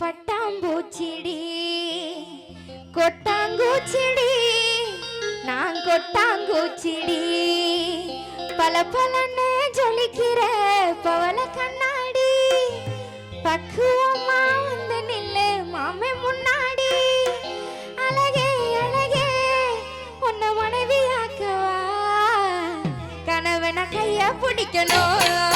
பட்டாம்பூச்சிடி கொட்டாங்கூச்சிடி நான் கொட்டாங்கூச்சிடி. பல பலன்னு ஜொலிக்கிற பவள கண்ணாடி பக்குவமா வந்து நில்லு மாமே முன்னாடி. அழகே அழகே உன்னை மனைவியாக்கவா? கணவனை கையா பிடிக்கணும்.